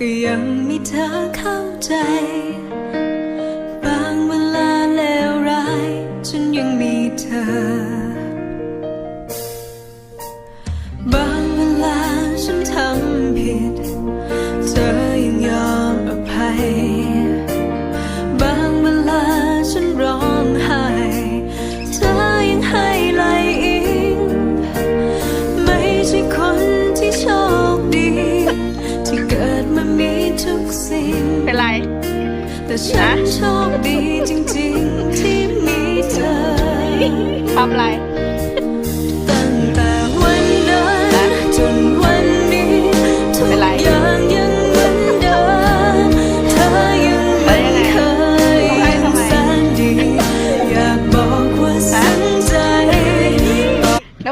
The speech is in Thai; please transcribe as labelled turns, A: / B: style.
A: ก็ยังมีเธอเข้าใจ บางเวลาเลวร้าย ฉันยังมีเธอ บางเวลาฉันทำผิด เธอยังยอมอภัย บางเวลาฉันร้อง เป็นไรแต่ฉันโชคดีจริงๆที่มีเธ
B: อทำไร